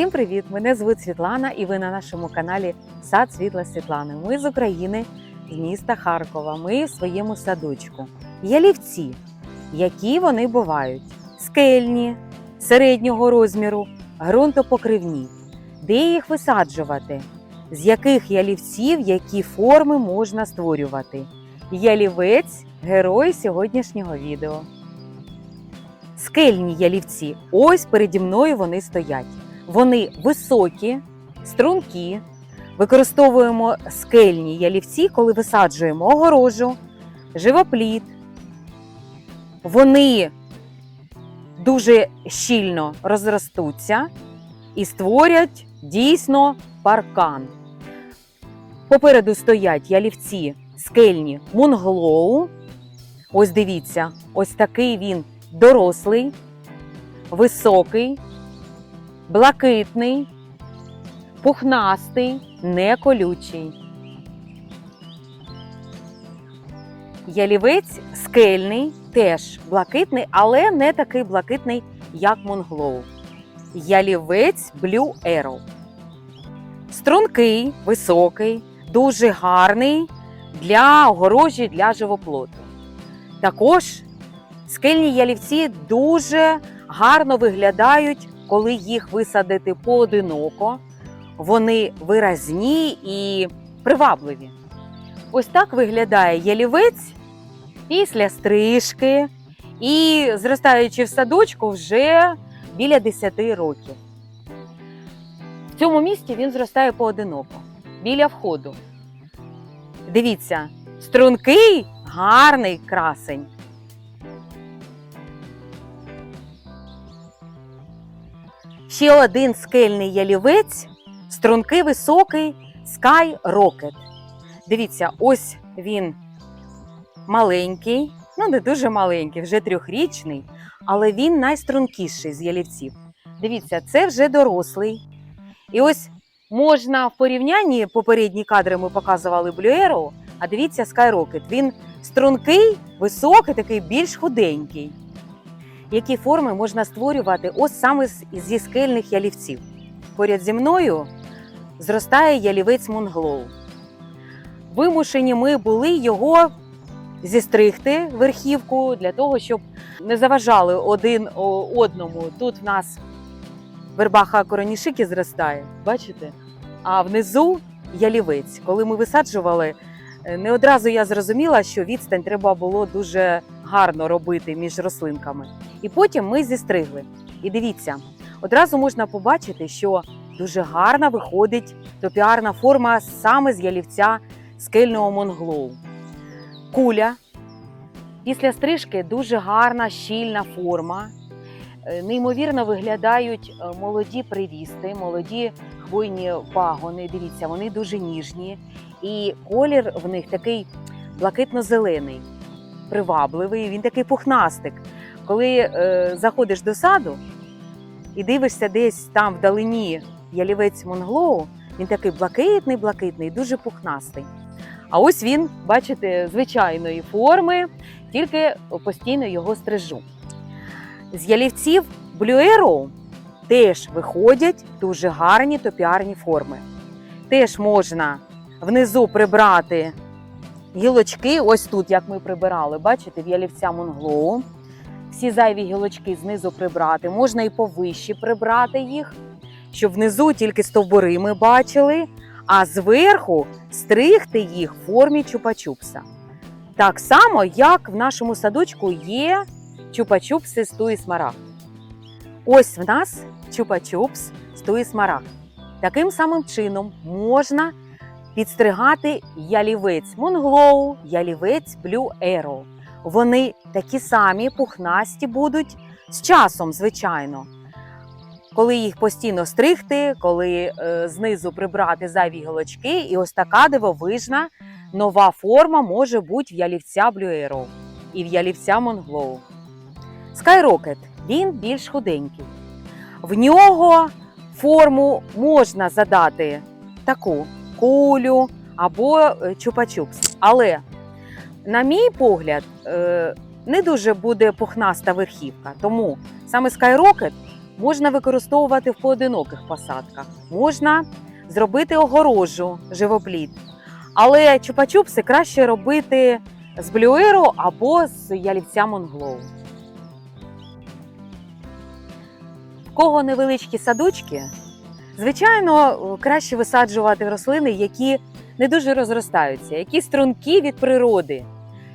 Всім привіт! Мене звуть Світлана, і ви на нашому каналі Сад Світла Світлани. Ми з України, з міста Харкова. Ми в своєму садочку. Ялівці, які вони бувають: скельні, середнього розміру, ґрунтопокривні. Де їх висаджувати? З яких ялівців які форми можна створювати? Ялівець герой сьогоднішнього відео. Скельні ялівці. Ось переді мною вони стоять. Вони високі, стрункі. Використовуємо скельні ялівці, коли висаджуємо огорожу, живопліт. Вони дуже щільно розростуться і створять дійсно паркан. Попереду стоять ялівці скельні мунглоу. Ось дивіться, ось такий він дорослий, високий, блакитний, пухнастий, не колючий. Ялівець скельний, теж блакитний, але не такий блакитний, як Монглоу. Ялівець Blue Arrow. Стрункий, високий, дуже гарний для огорожі, для живоплоту. Також скельні ялівці дуже гарно виглядають, коли їх висадити поодиноко. Вони виразні і привабливі. Ось так виглядає ялівець після стрижки і зростаючи в садочку вже біля 10 років. В цьому місці він зростає поодиноко, біля входу. Дивіться, стрункий, гарний красень. Ще один скельний ялівець, стрункий високий Sky Rocket. Дивіться, ось він маленький, ну не дуже маленький, вже трьохрічний, але він найстрункіший з ялівців. Дивіться, це вже дорослий. І ось можна в порівнянні попередні кадри ми показували Blue а дивіться Sky Rocket. Він стрункий, високий, такий більш худенький. Які форми можна створювати ось саме зі скельних ялівців? Поряд зі мною зростає ялівець Монглоу. Вимушені ми були його зістригти верхівку для того, щоб не заважали один одному. Тут в нас вербаха коронішики зростає, бачите? А внизу ялівець. Коли ми висаджували, е, не одразу я зрозуміла, що відстань треба було дуже гарно робити між рослинками. І потім ми зістригли. І дивіться, одразу можна побачити, що дуже гарна виходить топіарна форма саме з ялівця скельного монглоу. Куля. Після стрижки дуже гарна щільна форма. Е, Неймовірно виглядають е, молоді прирісти, молоді хвойні пагони. Дивіться, вони дуже ніжні. І колір в них такий блакитно-зелений, привабливий, він такий пухнастик. Коли е, заходиш до саду і дивишся десь там вдалині ялівець Монглоу, він такий блакитний, блакитний, дуже пухнастий. А ось він, бачите, звичайної форми, тільки постійно його стрижу. З ялівців Blue теж виходять дуже гарні топіарні форми. Теж можна внизу прибрати гілочки, ось тут, як ми прибирали, бачите, в ялівця Монглоу. Всі зайві гілочки знизу прибрати, можна і повище прибрати їх, щоб внизу тільки стовбури ми бачили, а зверху стригти їх в формі чупа-чупса. Так само, як в нашому садочку є чупа-чупси з туї смарагд. Ось в нас чупа-чупс з туї смарагд. Таким самим чином можна підстригати ялівець Монглоу, ялівець Blue Arrow. Вони такі самі пухнасті будуть з часом, звичайно. Коли їх постійно стригти, коли е, знизу прибрати зайві гілочки, і ось така дивовижна нова форма може бути в ялівця Blue і в ялівця Монглоу. Skyrocket він більш худенький. В нього форму можна задати таку кулю або е, чупа-чупс. Але, на мій погляд, е, не дуже буде пухнаста верхівка. Тому саме Skyrocket можна використовувати в поодиноких посадках, можна зробити огорожу живоплід. Але чупа-чупси краще робити з блюеру або з ялівця Монглоу. В кого невеличкі садочки, звичайно, краще висаджувати рослини, які не дуже розростаються, які струнки від природи,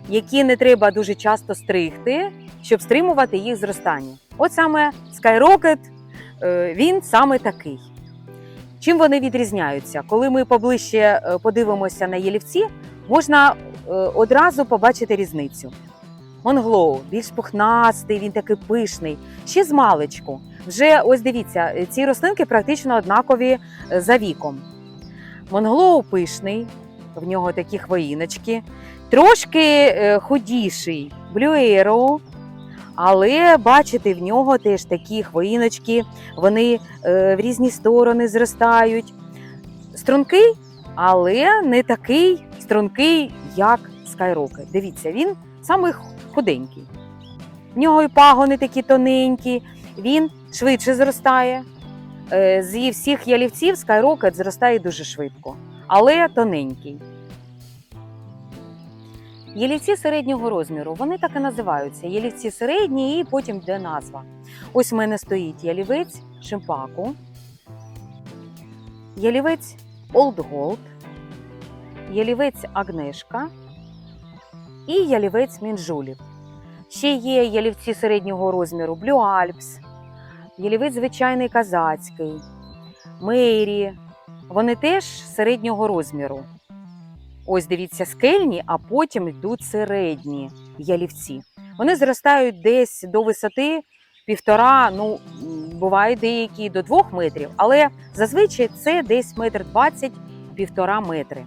які не треба дуже часто стригти, щоб стримувати їх зростання. От саме Skyrocket, е, він саме такий. Чим вони відрізняються? Коли ми поближче е, подивимося на ялівці, можна е, одразу побачити різницю. Монглоу більш пухнастий, він такий пишний, ще з маличку. Вже ось дивіться, ці рослинки практично однакові за віком. Монглоу пишний, в нього такі хвоїночки, трошки е, худіший блюероу, але бачите, в нього теж такі хвоїночки, вони е, в різні сторони зростають. Стрункий, але не такий стрункий, як Skyrocket. Дивіться, він самий худенький. В нього і пагони такі тоненькі, він швидше зростає. Е, Зі всіх ялівців Skyrocket зростає дуже швидко, але тоненький. Ялівці середнього розміру, вони так і називаються. Ялівці середні, і потім йде назва. Ось в мене стоїть ялівець шимпаку, ялівець Gold, ялівець Агнешка і ялівець Мінжулів. Ще є ялівці середнього розміру Blue Alps, звичайний казацький, Мейрі. Вони теж середнього розміру. Ось дивіться, скельні, а потім йдуть середні ялівці. Вони зростають десь до висоти півтора, ну бувають деякі до двох метрів, але зазвичай це десь метр двадцять, півтора метри.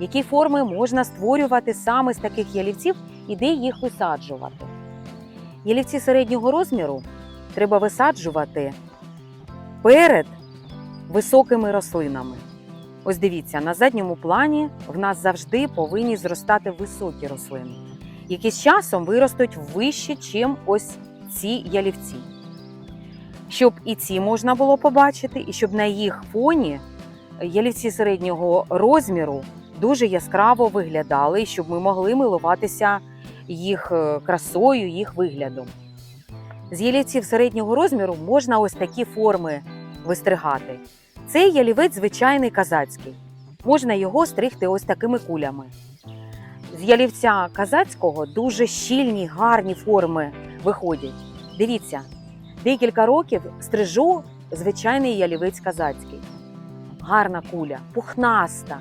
Які форми можна створювати саме з таких ялівців і де їх висаджувати? Ялівці середнього розміру треба висаджувати перед високими рослинами. Ось дивіться, на задньому плані в нас завжди повинні зростати високі рослини, які з часом виростуть вище, ніж ось ці ялівці. Щоб і ці можна було побачити, і щоб на їх фоні ялівці середнього розміру дуже яскраво виглядали, і щоб ми могли милуватися їх е, красою, їх виглядом. З ялівців середнього розміру можна ось такі форми вистригати. Цей ялівець звичайний казацький. Можна його стригти ось такими кулями. З ялівця казацького дуже щільні, гарні форми виходять. Дивіться, декілька років стрижу звичайний ялівець казацький. Гарна куля, пухнаста.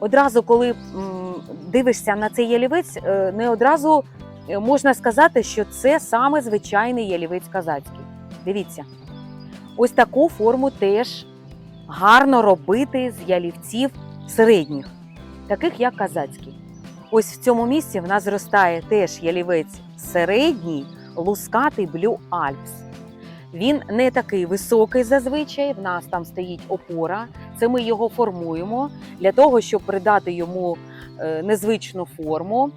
Одразу, коли м, дивишся на цей ялівець, е, не одразу можна сказати, що це саме звичайний ялівець казацький. Дивіться. Ось таку форму теж гарно робити з ялівців середніх, таких як казацький. Ось в цьому місці в нас зростає теж ялівець середній, лускатий Blue Alps. Він не такий високий зазвичай, в нас там стоїть опора. Це ми його формуємо для того, щоб придати йому е, незвичну форму.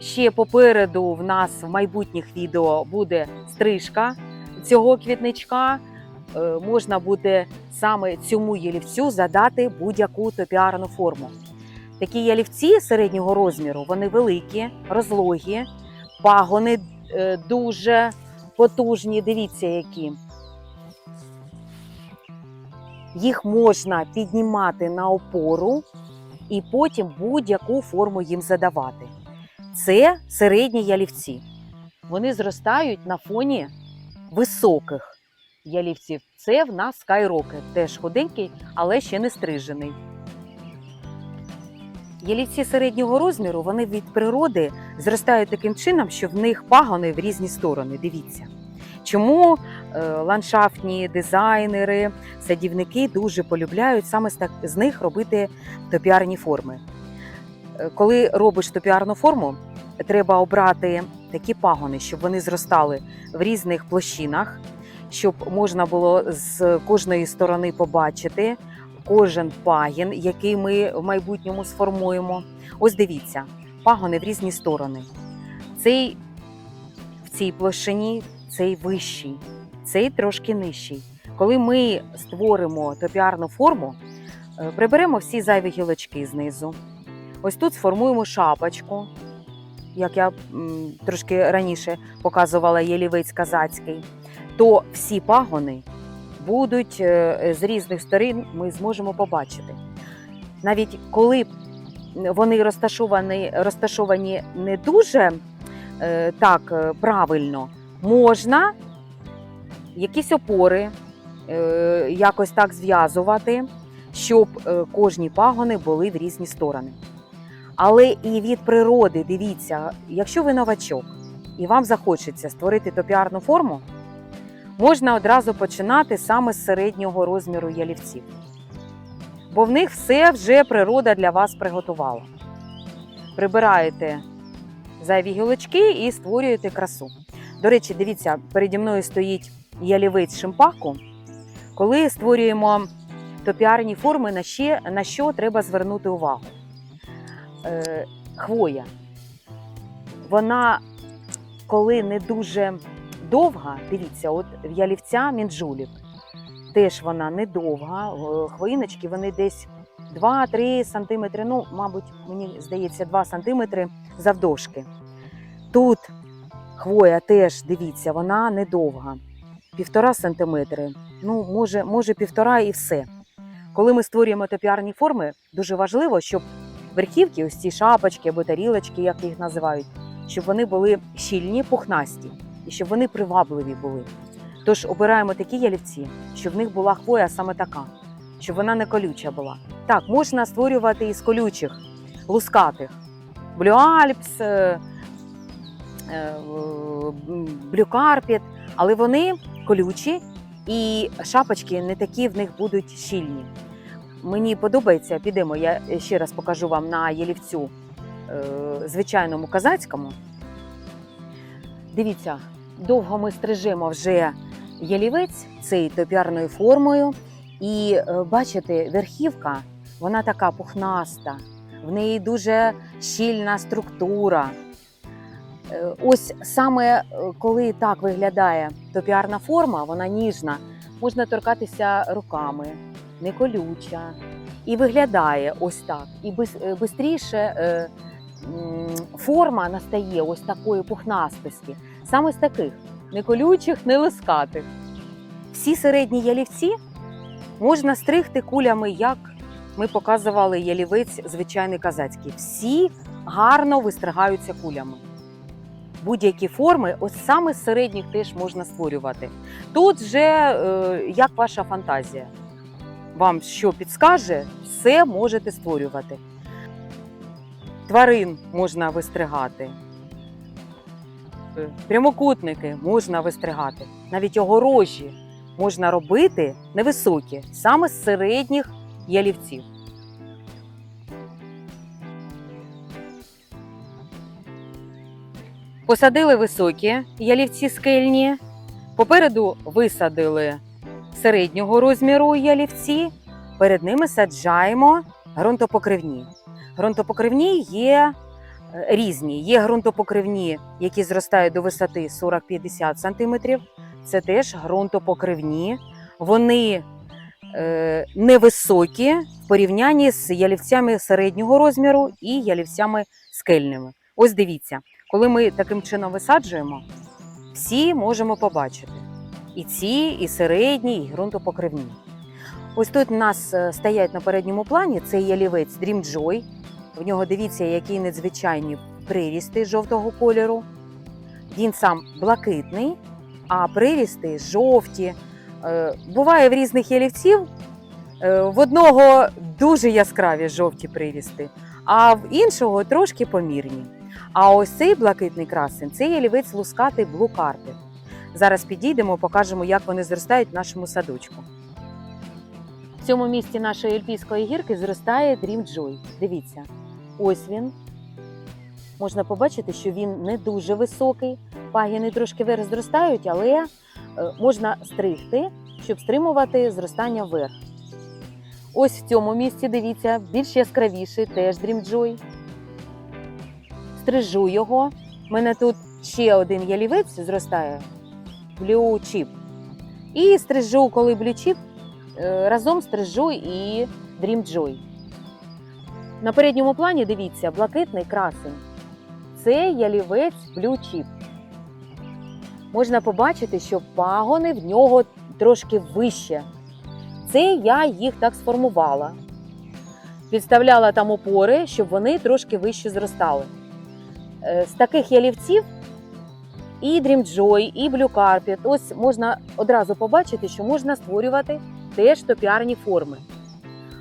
Ще попереду в нас в майбутніх відео буде стрижка цього квітничка. Е, Можна буде саме цьому ялівцю задати будь-яку топіарну форму. Такі ялівці середнього розміру, вони великі, розлогі, пагони е, дуже потужні. Дивіться, які. Їх можна піднімати на опору і потім будь-яку форму їм задавати. Це середні ялівці. Вони зростають на фоні високих ялівців. Це в нас Skyrocket, теж худенький, але ще не стрижений. Ялівці середнього розміру вони від природи зростають таким чином, що в них пагони в різні сторони. Дивіться. Чому е, ландшафтні дизайнери, садівники дуже полюбляють саме з них робити топіарні форми. Е, Коли робиш топіарну форму, треба обрати такі пагони, щоб вони зростали в різних площинах, щоб можна було з кожної сторони побачити кожен пагін, який ми в майбутньому сформуємо. Ось дивіться, пагони в різні сторони. Цей в цій площині, цей вищий. цей трошки нижчий. Коли ми створимо топіарну форму, е, приберемо всі зайві гілочки знизу. Ось тут сформуємо шапочку, як я трошки раніше показувала єлівець казацький, то всі пагони будуть е, з різних сторін, ми зможемо побачити. Навіть коли вони розташовані, розташовані не дуже е, так е, правильно, можна якісь опори якось так зв'язувати, щоб кожні пагони були в різні сторони. Але і від природи, дивіться, якщо ви новачок і вам захочеться створити топіарну форму, можна одразу починати саме з середнього розміру ялівців. Бо в них все вже природа для вас приготувала. Прибираєте зайві гілочки і створюєте красу. До речі, дивіться, переді мною стоїть ялівець шимпаку. Коли створюємо топіарні форми, на, ще, на що треба звернути увагу? Е, хвоя. Вона, коли не дуже довга, дивіться, от в ялівця мінджулік. Теж вона не довга. е, Хвоїночки вони десь 2-3 сантиметри, ну, мабуть, мені здається, 2 сантиметри завдовжки. Тут хвоя теж, дивіться, вона недовга. Півтора сантиметри, ну, може, може півтора і все. Коли ми створюємо топіарні форми, дуже важливо, щоб верхівки, ось ці шапочки або тарілочки, як їх називають, щоб вони були щільні, пухнасті і щоб вони привабливі були. Тож обираємо такі ялівці, щоб в них була хвоя саме така, щоб вона не колюча була. Так, можна створювати із колючих, лускатих, блюальпс, е, е, але вони колючі і шапочки не такі в них будуть щільні. Мені подобається, підемо, я ще раз покажу вам на ялівцю е, звичайному казацькому. Дивіться, довго ми стрижемо вже ялівець цей топіарною формою. І е, бачите, верхівка, вона така пухнаста, в неї дуже щільна структура. Е, Ось саме коли так виглядає топіарна форма, вона ніжна, можна торкатися руками, не колюча. І виглядає ось так. І швидше форма настає ось такої пухнастості, саме з таких не колючих, не лискатих. Всі середні ялівці можна стригти кулями, як ми показували ялівець звичайний казацький. Всі гарно вистригаються кулями. Будь-які форми, ось саме з середніх теж можна створювати. Тут вже е, як ваша фантазія. Вам що підскаже, все можете створювати. Тварин можна вистригати. Прямокутники можна вистригати. Навіть огорожі можна робити невисокі, саме з середніх ялівців. Посадили високі ялівці скельні, попереду висадили середнього розміру ялівці, перед ними саджаємо ґрунтопокривні. Ґрунтопокривні є е, різні. Є ґрунтопокривні, які зростають до висоти 40-50 см. Це теж ґрунтопокривні. Вони е, невисокі в порівнянні з ялівцями середнього розміру і ялівцями скельними. Ось дивіться, коли ми таким чином висаджуємо, всі можемо побачити. І ці, і середні, і ґрунтопокривні. Ось тут у нас е, стоять на передньому плані цей ялівець Dream Joy. В нього дивіться, які надзвичайні прирісти жовтого кольору. Він сам блакитний, а прирісти жовті. Е, Буває в різних ялівців. е, В одного дуже яскраві жовті прирісти, а в іншого трошки помірні. А ось цей блакитний красень це ялівець Blue Carpet. Зараз підійдемо, покажемо, як вони зростають в нашому садочку. В цьому місці нашої ельпійської гірки зростає Dream Joy. Дивіться, ось він. Можна побачити, що він не дуже високий. Пагіни трошки вверх зростають, але е, можна стригти, щоб стримувати зростання вверх. Ось в цьому місці, дивіться, більш яскравіший, теж Joy. Стрижу його. У мене тут ще один ялівець зростає. Chip. І стрижу, коли блючіп, е, разом стрижу і Joy. На передньому плані дивіться, блакитний красень. Це ялівець Chip. Можна побачити, що пагони в нього трошки вище. Це я їх так сформувала. Підставляла там опори, щоб вони трошки вище зростали. Е, З таких ялівців і Dream Joy, і Blue Carpet. Ось можна одразу побачити, що можна створювати теж топіарні форми.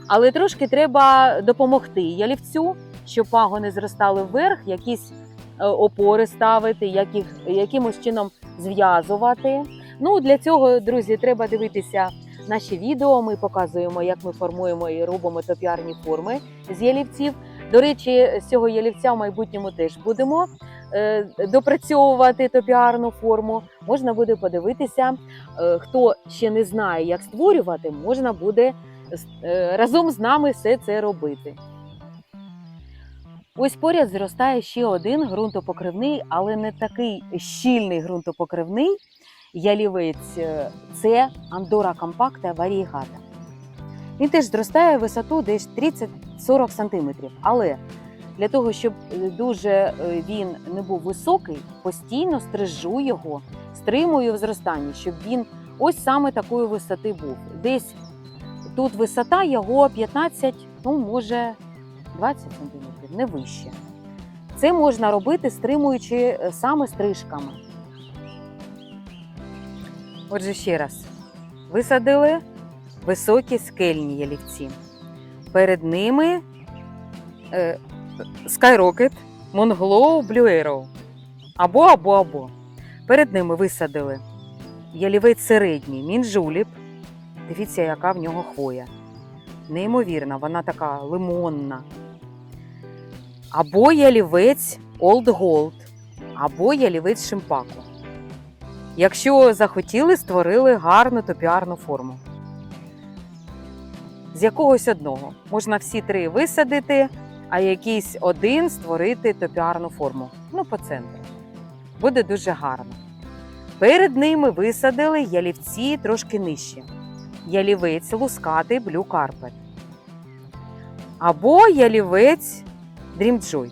Але трошки треба допомогти ялівцю, щоб пагони зростали вверх, якісь е, опори ставити, як їх якимось чином зв'язувати. Ну, для цього, друзі, треба дивитися наші відео. Ми показуємо, як ми формуємо і робимо топіарні форми з ялівців. До речі, з цього ялівця в майбутньому теж будемо е, допрацьовувати топіарну форму. Можна буде подивитися, е, хто ще не знає, як створювати, можна буде е, разом з нами все це робити. Ось поряд зростає ще один ґрунтопокривний, але не такий щільний ґрунтопокривний ялівець. Це Андора компакта варігата. Він теж зростає в висоту десь 30-40 см. Але для того, щоб е, дуже е, він не був високий, постійно стрижу його, стримую в зростанні, щоб він ось саме такої висоти був. Десь тут висота його 15, ну може 20 см, не вище. Це можна робити, стримуючи е, саме стрижками. Отже, ще раз, висадили високі скельні ялівці. Перед ними Skyrocket, Moнгlow, Blue Arrow. Або, або, або. Перед ними висадили ялівець середній, мінжуліп. Дивіться, яка в нього хвоя. Неймовірна, вона така лимонна. Або ялівець Old Gold, або ялівець Шимпаку. Якщо захотіли, створили гарну топіарну форму. З якогось одного. Можна всі три висадити, а якийсь один створити топіарну форму. Ну, по центру. Буде дуже гарно. Перед ними висадили ялівці трошки нижче. Ялівець лускатий Blue Carpet. Або ялівець Joy.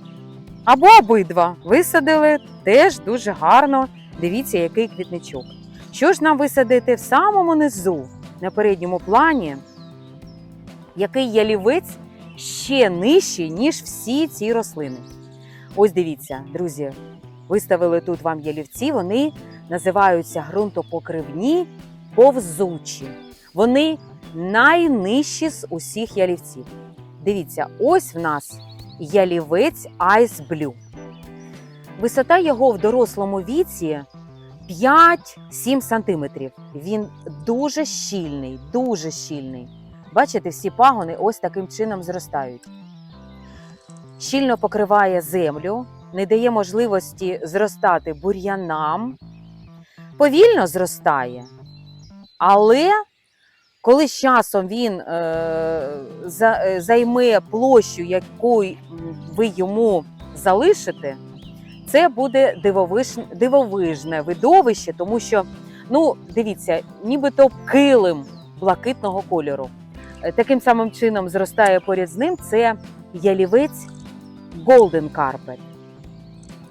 Або обидва висадили теж дуже гарно. Дивіться, який квітничок. Що ж нам висадити в самому низу, на передньому плані, який ялівець ще нижчий, ніж всі ці рослини. Ось дивіться, друзі, виставили тут вам ялівці, вони називаються ґрунтопокривні повзучі. Вони найнижчі з усіх ялівців. Дивіться, ось в нас ялівець Ice Blue. Висота його в дорослому віці 5-7 сантиметрів. Він дуже щільний, дуже щільний. Бачите, всі пагони ось таким чином зростають. Щільно покриває землю, не дає можливості зростати бур'янам. Повільно зростає. Але коли з часом він е, е, займе площу, яку ви йому залишите, це буде дивовиж, дивовижне видовище, тому що, ну, дивіться, нібито килим блакитного кольору. Е, Таким самим чином зростає поряд з ним це ялівець Golden Carpet.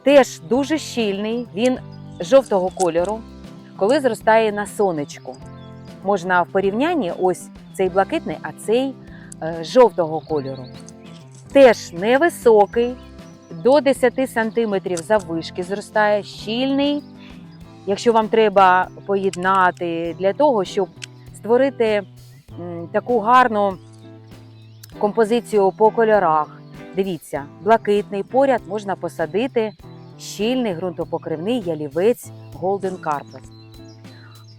Теж дуже щільний, він жовтого кольору, коли зростає на сонечку. Можна в порівнянні ось цей блакитний, а цей е, жовтого кольору. Теж невисокий, до 10 см заввишки зростає, щільний. Якщо вам треба поєднати для того, щоб створити таку гарну композицію по кольорах. Дивіться, блакитний поряд можна посадити щільний ґрунтопокривний ялівець Golden Carpet.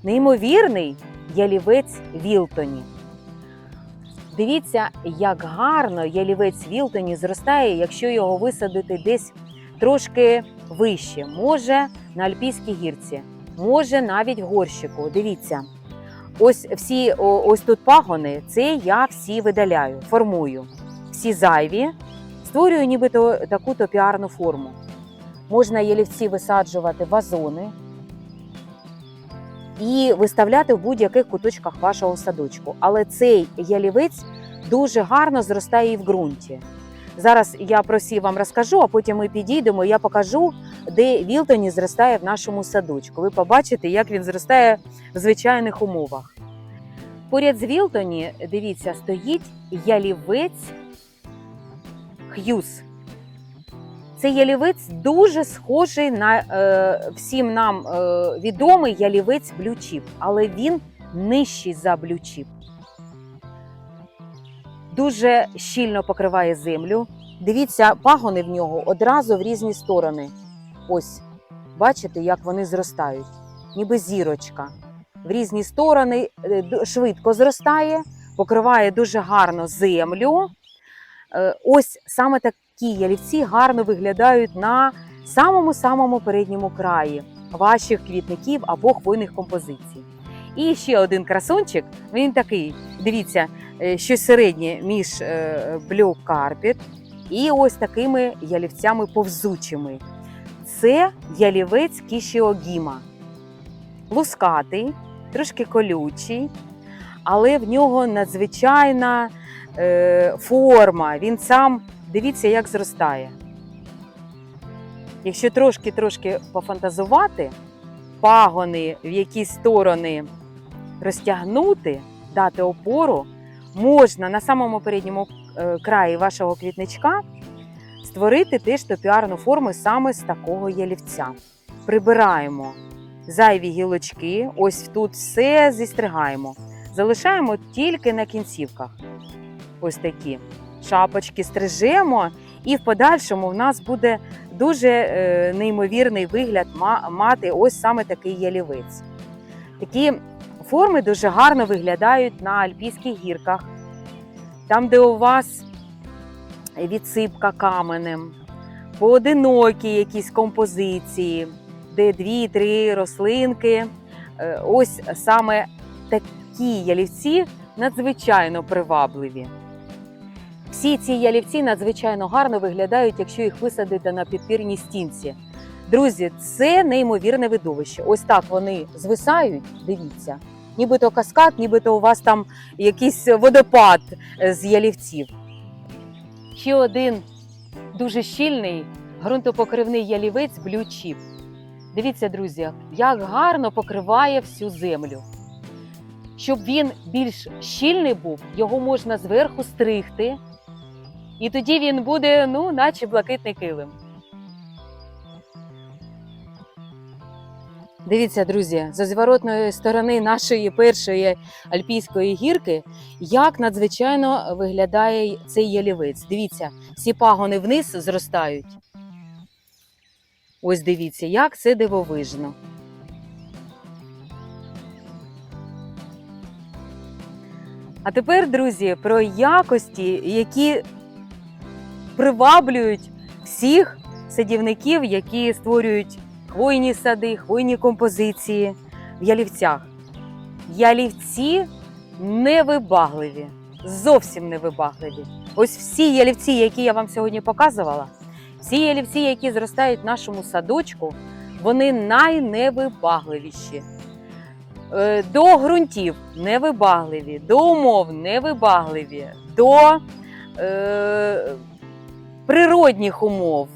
Неймовірний ялівець Вілтоні. Дивіться, як гарно ялівець Вілтоні зростає, якщо його висадити десь трошки вище. Може на Альпійській гірці, може навіть в горщику. Дивіться. Ось всі ось тут пагони, це я всі видаляю, формую. Всі зайві, створюю нібито таку топіарну форму. Можна ялівці висаджувати вазони. і виставляти в будь-яких куточках вашого садочку. Але цей ялівець дуже гарно зростає і в ґрунті. Зараз я про всі вам розкажу, а потім ми підійдемо. і Я покажу, де Вілтоні зростає в нашому садочку. Ви побачите, як він зростає в звичайних умовах. Поряд з Вілтоні, дивіться, стоїть ялівець Х'юз. Цей ялівець дуже схожий на е, всім нам е, відомий ялівець блючіп, але він нижчий за блючіп. Дуже щільно покриває землю. Дивіться, пагони в нього одразу в різні сторони. Ось, бачите, як вони зростають, ніби зірочка. В різні сторони е, швидко зростає, покриває дуже гарно землю. Е, Ось саме такі ялівці гарно виглядають на самому-самому передньому краї ваших квітників або хвойних композицій. І ще один красунчик, він такий, дивіться, щось середнє між е, Blue Carpet і ось такими ялівцями повзучими. Це ялівець кішіогіма. Лускатий, трошки колючий, але в нього надзвичайна е, форма. Він сам, дивіться, як зростає. Якщо трошки-трошки пофантазувати, пагони в якісь сторони розтягнути, дати опору, можна на самому передньому е, краї вашого квітничка створити теж топіарну форму саме з такого ялівця. Прибираємо зайві гілочки, ось тут все зістригаємо. Залишаємо тільки на кінцівках. Ось такі шапочки стрижемо, і в подальшому в нас буде дуже е, неймовірний вигляд мати ось саме такий ялівець. Такі форми дуже гарно виглядають на альпійських гірках, там, де у вас відсипка каменем, поодинокі якісь композиції, де дві-три рослинки. Е, Ось саме такі ялівці надзвичайно привабливі. Всі ці ялівці надзвичайно гарно виглядають, якщо їх висадити на підпірній стінці. Друзі, це неймовірне видовище. Ось так вони звисають. Дивіться, нібито каскад, нібито у вас там якийсь водопад е, з ялівців. Ще один дуже щільний ґрунтопокривний ялівець блючіп. Дивіться, друзі, як гарно покриває всю землю. Щоб він більш щільний був, його можна зверху стригти, і тоді він буде, ну, наче блакитний килим. Дивіться, друзі, з зворотної сторони нашої першої альпійської гірки, як надзвичайно виглядає цей ялівець. Дивіться, всі пагони вниз зростають. Ось дивіться, як це дивовижно. А тепер, друзі, про якості, які приваблюють всіх садівників, які створюють хвойні сади, хвойні композиції в ялівцях. Ялівці невибагливі, зовсім невибагливі. Ось всі ялівці, які я вам сьогодні показувала, всі ялівці, які зростають в нашому садочку, вони найневибагливіші. Е, До ґрунтів невибагливі, до умов невибагливі, до е, природних умов,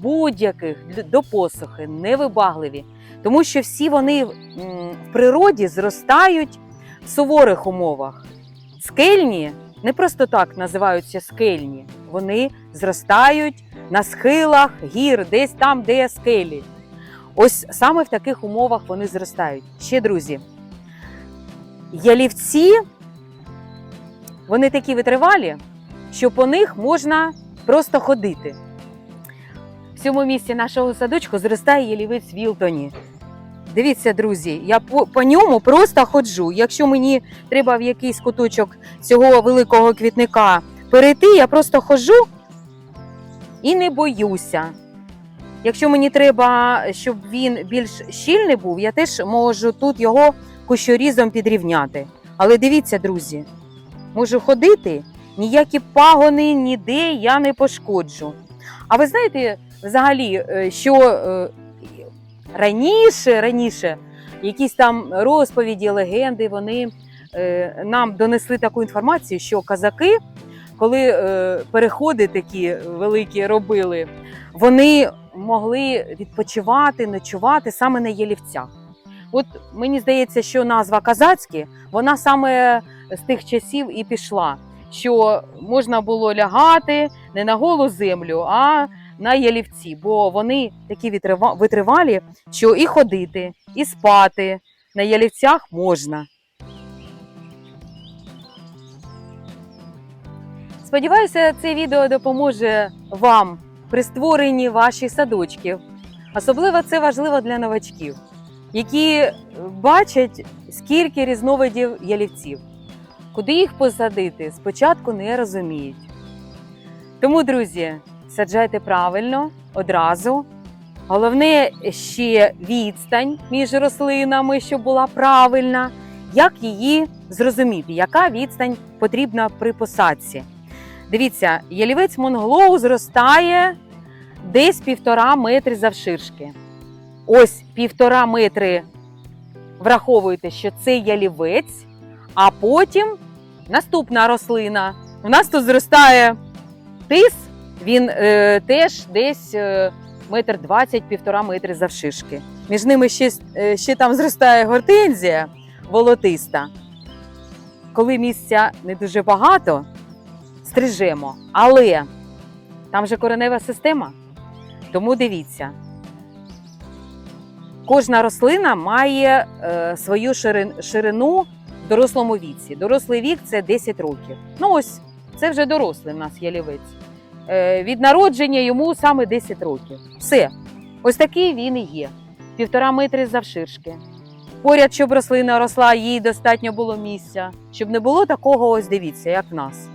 будь-яких до посухи невибагливі. Тому що всі вони в природі зростають в суворих умовах. Скельні не просто так називаються скельні, вони зростають на схилах гір, десь там, де скелі. Ось саме в таких умовах вони зростають. Ще друзі, ялівці, вони такі витривалі, що по них можна просто ходити. В цьому місці нашого садочку зростає ялівець Вілтоні. Дивіться, друзі, я по, по ньому просто ходжу. Якщо мені треба в якийсь куточок цього великого квітника перейти, я просто ходжу і не боюся. Якщо мені треба, щоб він більш щільний був, я теж можу тут його кущорізом підрівняти. Але дивіться, друзі, можу ходити, ніякі пагони ніде я не пошкоджу. А ви знаєте, взагалі, е, що е, раніше, раніше якісь там розповіді, легенди, вони е, нам донесли таку інформацію, що казаки, коли переходи такі великі робили, вони могли відпочивати, ночувати саме на Єлівцях. От мені здається, що назва казацькі, вона саме з тих часів і пішла, що можна було лягати не на голу землю, а на ялівці, бо вони такі витривалі, що і ходити, і спати на ялівцях можна. Сподіваюся, це відео допоможе вам при створенні ваших садочків. Особливо це важливо для новачків, які бачать, скільки різновидів ялівців. Куди їх посадити, спочатку не розуміють. Тому, друзі, саджайте правильно одразу. Головне ще відстань між рослинами, щоб була правильна. Як її зрозуміти, яка відстань потрібна при посадці? Дивіться, ялівець Монглоу зростає десь півтора метри завширшки. Ось півтора метри враховуйте, що це ялівець, а потім наступна рослина. У нас тут зростає тис, він е, теж десь е, метр двадцять, півтора метри завширшки. Між ними ще, е, ще там зростає гортензія волотиста. Коли місця не дуже багато, стрижемо. Але там же коренева система. Тому дивіться. Кожна рослина має е, свою ширин, ширину в дорослому віці. Дорослий вік це 10 років. Ну ось це вже дорослий в нас ялівець. Е, від народження йому саме 10 років. Все. Ось такий він і є. Півтора метри завширшки. Поряд, щоб рослина росла, їй достатньо було місця, щоб не було такого, ось дивіться, як в нас.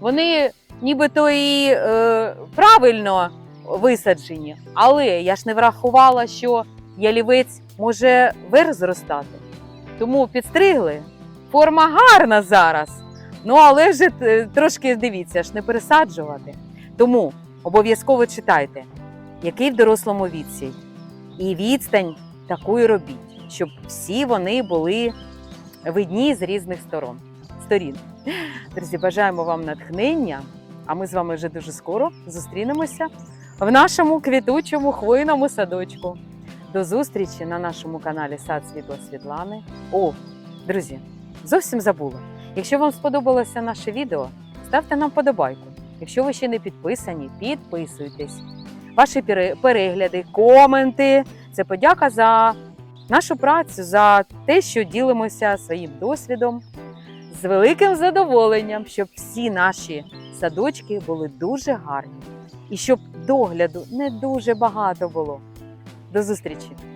Вони нібито і е, правильно висаджені, але я ж не врахувала, що ялівець може вверх зростати. Тому підстригли. Форма гарна зараз. Ну, але вже трошки дивіться, ж не пересаджувати. Тому обов'язково читайте, який в дорослому віці. І відстань таку і робіть, щоб всі вони були видні з різних сторон. сторін. Друзі, бажаємо вам натхнення, а ми з вами вже дуже скоро зустрінемося в нашому квітучому хвойному садочку. До зустрічі на нашому каналі Сад Світла Світлани. О, друзі, зовсім забула. Якщо вам сподобалося наше відео, ставте нам подобайку. Якщо ви ще не підписані, підписуйтесь. Ваші перегляди, коменти це подяка за нашу працю, за те, що ділимося своїм досвідом. З великим задоволенням, щоб всі наші садочки були дуже гарні і щоб догляду не дуже багато було. До зустрічі!